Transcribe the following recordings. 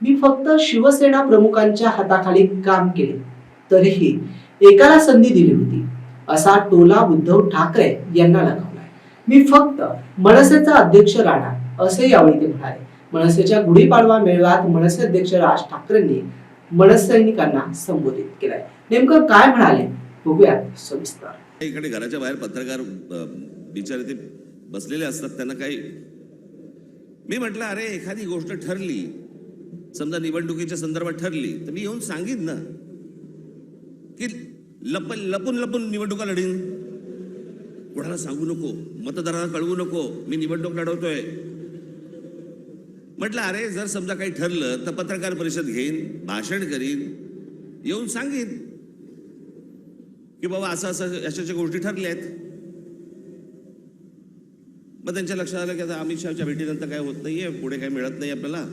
मी फक्त शिवसेना प्रमुखांच्या हाताखाली काम केले. तरीही एकाला संधी दिली होती. असा टोला उद्धव ठाकरे यांना लगावलाय मी फक्त मनसेचा अध्यक्ष राहणार असे यावेळी ते म्हणाले. मनसेच्या गुढीपाडवा मेळाव्यात मनसे अध्यक्ष राज ठाकरेंनी मनसैनिकांना संबोधित केलंय. नेमकं काय म्हणाले? बघूयात सविस्तर. इकडे घराच्या बाहेर पत्रकार बिचारे ते बसलेले असतात त्यांना काही मी म्हटलं अरे एखादी गोष्ट ठरली समजा निवडणुकीच्या संदर्भात ठरली तर मी येऊन सांगीन ना. की लप लपून लपून निवडणुका लढीन. कोणाला सांगू नको मतदारांना कळवू नको मी निवडणूक लढवतोय. म्हटलं अरे जर समजा काही ठरलं तर पत्रकार परिषद घेईन भाषण करीन येऊन सांगीन. की बाबा असं असं अशाच्या गोष्टी ठरल्या आहेत मग त्यांच्या लक्षात आलं की आता अमित शहाच्या भेटीनंतर काय होत नाहीये पुढे काय मिळत नाही आपल्याला.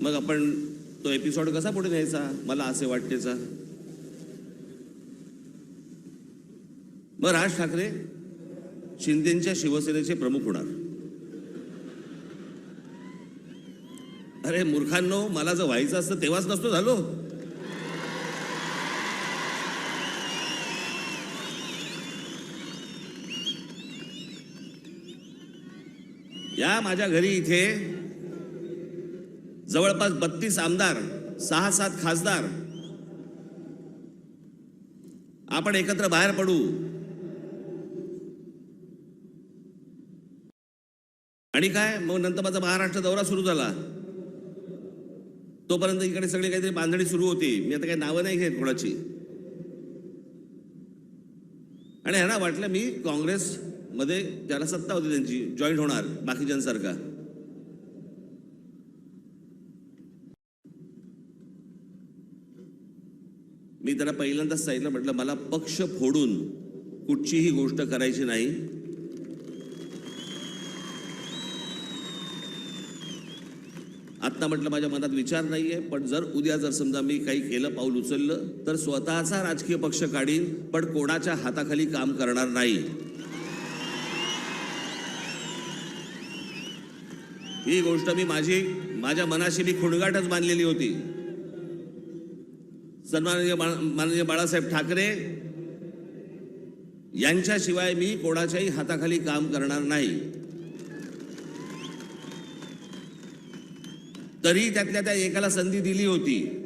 मग आपण तो एपिसोड कसा पुढे न्यायचा? मला असे वाटतेचा मग राज ठाकरे शिंदेच्या शिवसेनेचे प्रमुख होणार. अरे मूर्खांनो मला जर व्हायचं असतं तेव्हाच नसतो झालो. या माझ्या घरी इथे जवळपास बत्तीस आमदार सहा सात खासदार. आपण एकत्र बाहेर पडू. आणि काय? मग नंतर माझा महाराष्ट्र दौरा सुरू झाला. तोपर्यंत इकडे सगळी काहीतरी बांधणी सुरू होती. मी आता काही नावं नाही घेत कोणाची. आणि ह्यांना वाटलं मी काँग्रेसमध्ये ज्याला सत्ता होती त्यांची जॉईन होणार बाकीच्यांसारखा. मी त्याला पहिल्यांदाच सांगितलं म्हटलं मला पक्ष फोडून कुठचीही गोष्ट करायची नाही. आत्ता म्हटलं माझ्या मनात विचार नाहीये पण जर उद्या जर समजा मी काही केलं पाऊल उचललं तर स्वतःचा राजकीय पक्ष काढीन पण कोणाच्या हाताखाली काम करणार नाही. ही गोष्ट मी माझी माझ्या मनाशी मी खुणगाटच बांधलेली होती. सन्माननीय माननीय बाळासाहेब ठाकरे यांच्याशिवाय मी कोणाच्याही हाताखाली काम करणार नाही. तरी त्यातल्या त्या एकाला संधी दिली होती.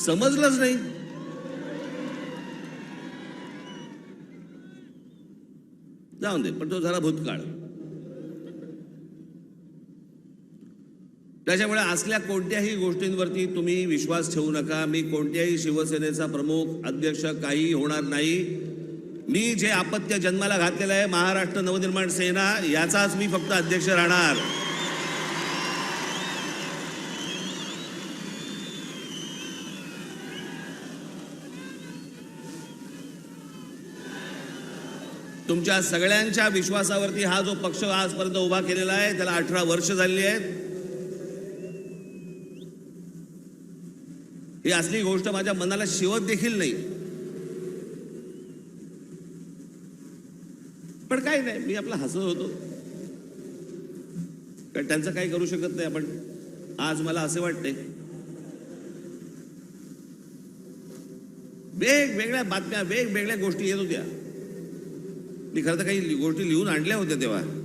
समजलंच नाही. जाऊन दे पण तो झाला भूतकाळ. त्याच्यामुळे असल्या कोणत्याही गोष्टींवरती तुम्ही विश्वास ठेवू नका. मी कोणत्याही शिवसेनेचा प्रमुख अध्यक्ष काही होणार नाही. मी जे आपत्य जन्माला घातलेलं आहे महाराष्ट्र नवनिर्माण सेना याचाच मी फक्त अध्यक्ष राहणार. तुमच्या सगळ्यांच्या विश्वासावरती हा जो पक्ष आजपर्यंत उभा केलेला आहे त्याला अठरा वर्ष झालेली आहेत. ही असली गोष्ट माझ्या मनाला शिवत देखील नाही. पण काय नाही मी आपला हसत होतो. कारण त्यांचं काही करू शकत नाही आपण. आज मला असे वाटते. वेगवेगळ्या बातम्या वेगवेगळ्या गोष्टी येत होत्या. मी खरं तर काही गोष्टी लिहून आणल्या होत्या तेव्हा.